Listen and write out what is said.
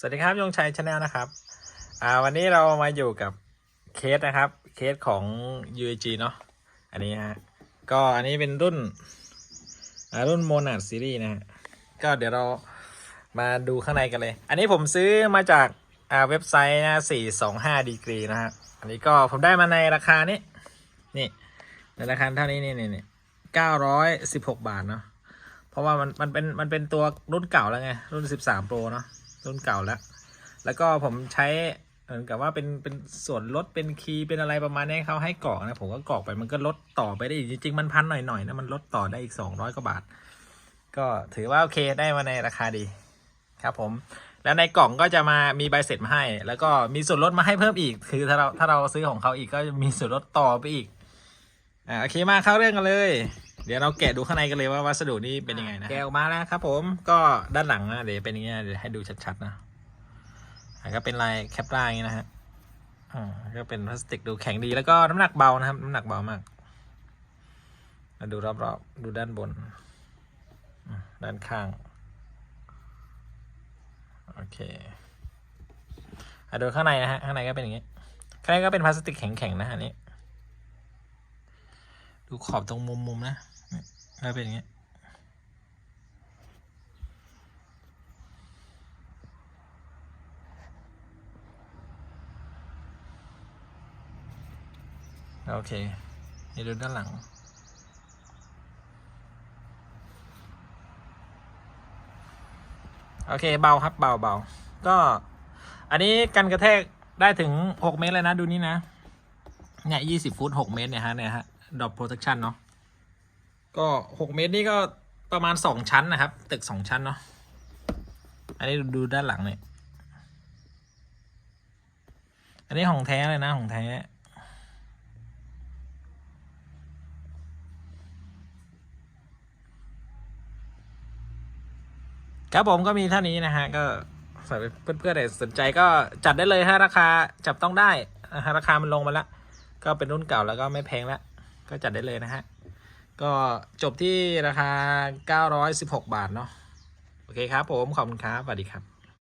สวัสดีครับยงชัยชาแนลนะครับอ่าวันนี้เรามาอยู่กับเคสนะครับ เคสของ UAG เนาะอันนี้ฮะก็อันนี้เป็นรุ่นอ่ารุ่นโมนา d ซีรีส์นะฮะก็เดี๋ยวเรามาดูข้างในกันเลย อันนี้ผมซื้อมาจากอ่าเว็บไซต์นะ425ดีกรีนะฮะอันนี้ก็ผมได้มาในราคานี้นี่ในราคาเท่านี้นี่นี่นี่916บหกบาทเนาะเพราะว่ามันมันเป็นมันเป็นตัวรุ่นเก่าแล้วไงรุ่น13 Pro เนาะ รุ่นเก่าแล้ว แล้วก็ผมใช้เหมือนกับว่าเป็นเป็นส่วนลดเป็นคีย์เป็นอะไรประมาณนี้เขาให้กรอกนะผมก็กรอกไปมันก็ลดต่อไปได้อีกจริงๆมันพันหน่อยๆนะมันลดต่อได้อีก 200กว่าบาท ก็ถือว่าโอเคได้มาในราคาดีครับผมแล้วในกล่องก็จะมามีใบเสร็จมาให้ แล้วก็มีส่วนลดมาให้เพิ่มอีก คือถ้าเราถ้าเราซื้อของเขาอีกก็จะมีส่วนลดต่อไปอีกอ่าโอเคมาเข้าเรื่องกันเลย เดี๋ยวเราแกะดูข้างในกันเลยว่าวัสดุนี้เป็นยังไงนะแกะออกมาแล้วครับผมก็ด้านหลังนะเดี๋ยวเป็นอย่างเงี้ยเดี๋ยวให้ดูชัดๆนะก็เป็นลายแคปลาอย่างงี้นะฮะอ่าก็เป็นพลาสติกดูแข็งดีแล้วก็น้ำหนักเบานะครับ น้ำหนักเบามากมาดูรอบๆดูด้านบน ด้านข้าง โอเคอะดูข้างในนะฮะ ข้างในก็เป็นอย่างงี้ ข้างในก็เป็นพลาสติกแข็งๆนะอันนี้ ดูขอบตรงมุมๆนะ เนี่ยก็เป็นอย่างเงี้โอเคนี่ดูด้านหลัง โอเค เบาครับ เบาเบาก็ อันนี้กันกระแทกได้ถึงหกเมตรเลยนะ ดูนี่นะ เนี่ยยี่สิบฟุตหกเมตร เนี่ยฮะ เนี่ยฮะ ดอ p โปรเทคชันเนาะ ก็หกเมตรนี่ก็ประมาณสองชั้นนะครับ ตึกสองชั้นเนาะอันนี้ดูด้านหลังเนี่ยอันนี้ของแท้เลยนะของแท้ครับผมก็มีเท่านี้นะฮะก็สำหรับเพื่อนๆที่สนใจก็จัดได้เลยฮะราคาจับต้องได้นะฮะราคามันลงมาแล้ว ก็เป็นรุ่นเก่าแล้วก็ไม่แพงแล้วก็จัดได้เลยนะฮะ ก็จบที่ราคา 916 บาทเนาะโอเคครับผม ขอบคุณครับสวัสดีครับ